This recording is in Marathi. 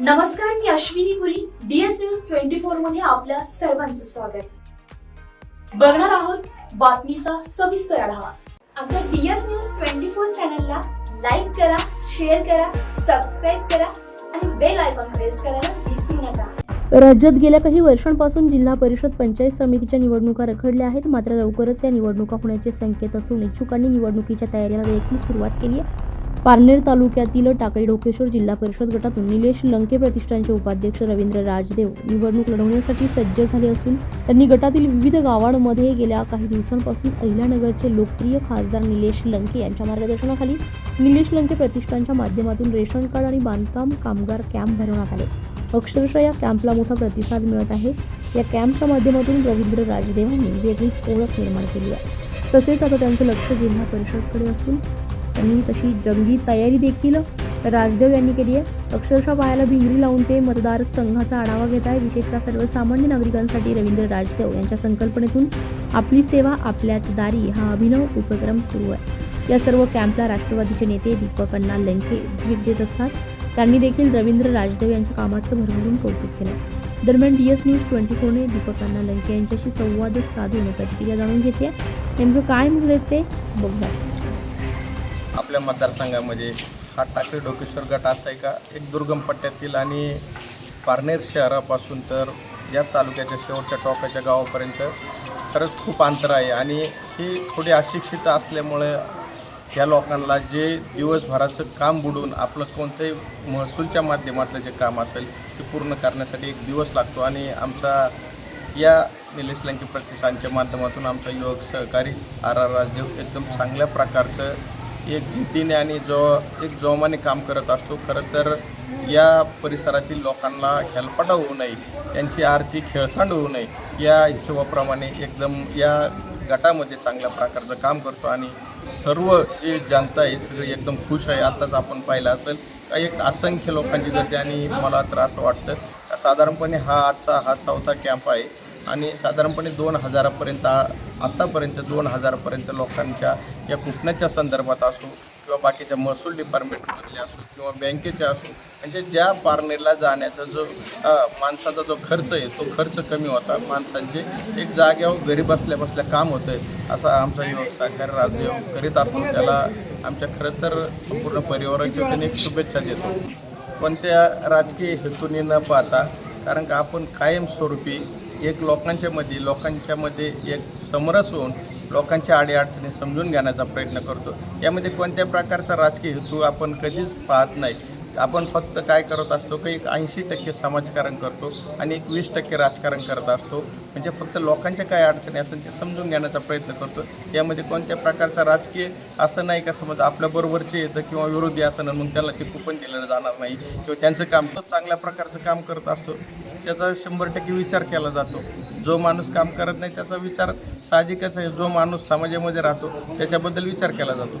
नमस्कार मी Ashwini Puri. DS news twenty फोरमध्ये आपल्या सर्वांचं स्वागत. बघणार आहोत बातमीचा सविस्तर आढावा. आमच्या डीएस न्यूज ट्वेंटी फोर चॅनलला लाईक करा शेअर करा सबस्क्राईब करा आणि बेल आयकॉन प्रेस करायला विसरू नका. राज्यात गेल्या काही वर्षांपासून जिल्हा परिषद पंचायत समितीच्या निवडणुका रखडल्या आहेत. मात्र लवकरच या निवडणुका होण्याचे संकेत असून इच्छुकांनी निवडणुकीच्या तयारीला देखील सुरुवात केली आहे. पारनेर तालुक्यातील टाकळी ढोकेश्वर जिल्हा परिषद गटातून निलेश लंके प्रतिष्ठानचे उपाध्यक्ष रवींद्र राजदेव निवडणूक लढवण्यासाठी सज्ज झाले असून त्यांनी गटातील विविध गावांमध्ये गेल्या काही दिवसांपासून अहिल्यानगरचे लोकप्रिय खासदार निलेश लंके यांच्या मार्गदर्शनाखाली निलेश लंके प्रतिष्ठानच्या माध्यमातून रेशन कार्ड आणि बांधकाम कामगार कॅम्प भरवण्यात आले. अक्षरशः या कॅम्पला मोठा प्रतिसाद मिळत आहे. या कॅम्पच्या माध्यमातून रवींद्र राजदेवांनी वेगळीच ओळख निर्माण केली आहे. तसेच आता त्यांचं लक्ष जिल्हा परिषदकडे असून त्यांनी तशी जंगी तयारी देखील राजदेव यांनी केली आहे. अक्षरशः पायाला भिंगरी लावून ते मतदारसंघाचा आढावा घेत आहे. विशेषतः सर्वसामान्य नागरिकांसाठी रवींद्र राजदेव यांच्या संकल्पनेतून आपली सेवा आपल्याच दारी हा अभिनव उपक्रम सुरू आहे. या सर्व कॅम्पला राष्ट्रवादीचे नेते दीपक अण्णा लंके भेट देत असतात. त्यांनी देखील रवींद्र राजदेव यांच्या कामाचं भरभरून कौतुक केलं दरम्यान डी एस न्यूज ट्वेंटी फोरने दीपक अण्णा लंके यांच्याशी संवाद साधून प्रतिक्रिया जाणून घेते नेमकं काय म्हणत ते बघूया आपल्या मतदारसंघामध्ये हा टाकळी डोकेश्वर गट असा आहे का एक दुर्गम पट्ट्यातील आणि पारनेर शहरापासून तर या तालुक्याच्या शेवटच्या टोकाच्या गावापर्यंत खरंच खूप अंतर आहे. आणि ही थोडी अशिक्षित असल्यामुळे या लोकांना जे दिवसभराचं काम बुडून आपलं कोणतंही महसूलच्या माध्यमातलं जे काम असेल ते पूर्ण करण्यासाठी एक दिवस लागतो. आणि आमचा या निलेश लंके प्रतिष्ठानच्या माध्यमातून आमचा युवक सहकारी आर आर राजदेव एकदम चांगल्या प्रकारचं एक जिद्दीने आणि जो एक जोमाने काम करत असतो खरं तर या परिसरातील लोकांना हेलपाटा होऊ नये त्यांची आर्थिक खेळसांड होऊ नये या हिशोबाप्रमाणे एकदम या गटामध्ये चांगल्या प्रकारचं काम करतो आणि सर्व जे जनता आहे सगळी एकदम खुश आहे. आत्ताच आपण पाहिलं असेल का एक असंख्य लोकांची गर्दी आणि मला तर असं वाटतं साधारणपणे हा आजचा हा चौथा कॅम्प आहे. आणि साधारणपणे दोन हजारापर्यंत आ- आत्तापर्यंत दोन हजारापर्यंत लोकांच्या या कुपनाच्या संदर्भात असो किंवा बाकीच्या महसूल डिपार्टमेंटमधले असो किंवा बँकेच्या असो म्हणजे ज्या पारनेरला जाण्याचा जो माणसाचा जो खर्च आहे तो खर्च कमी होता. माणसांचे एक जाग्यावर घरी बसल्या बसल्या काम होतं आहे असा आमचा युवक साखर राजदेव करीत असतो त्याला आमच्या खरंच तर संपूर्ण परिवाराच्या वतीने एक शुभेच्छा देतो. कोणत्या राजकीय हेतूने न पाहता कारण का आपण कायमस्वरूपी एक लोकांच्या मध्ये लोकांच्या मध्ये एक समरस होऊन लोकांच्या अडीअडचणी समजून घेण्याचा प्रयत्न करतो. यामध्ये कोणत्या प्रकारचा राजकीय हेतू आपण कधीच पाहत नाही. आपण फक्त काय करत असतो की एक ऐंशी टक्के समाजकारण करतो आणि एक वीस टक्के राजकारण करत असतो. म्हणजे फक्त लोकांच्या काय अडचणी असेल ते समजून घेण्याचा प्रयत्न करतो. यामध्ये कोणत्या प्रकारचा राजकीय असं नाही का समज आपल्याबरोबरचे येतं किंवा विरोधी असं ना मग त्याला ते कुपन दिलं जाणार नाही किंवा त्यांचं काम तो चांगल्या प्रकारचं काम करत असतो. त्याचा शंभर टक्के विचार केला जातो. जो माणूस काम करत नाही त्याचा विचार साहजिकच आहे. जो माणूस समाजामध्ये राहतो त्याच्याबद्दल विचार केला जातो.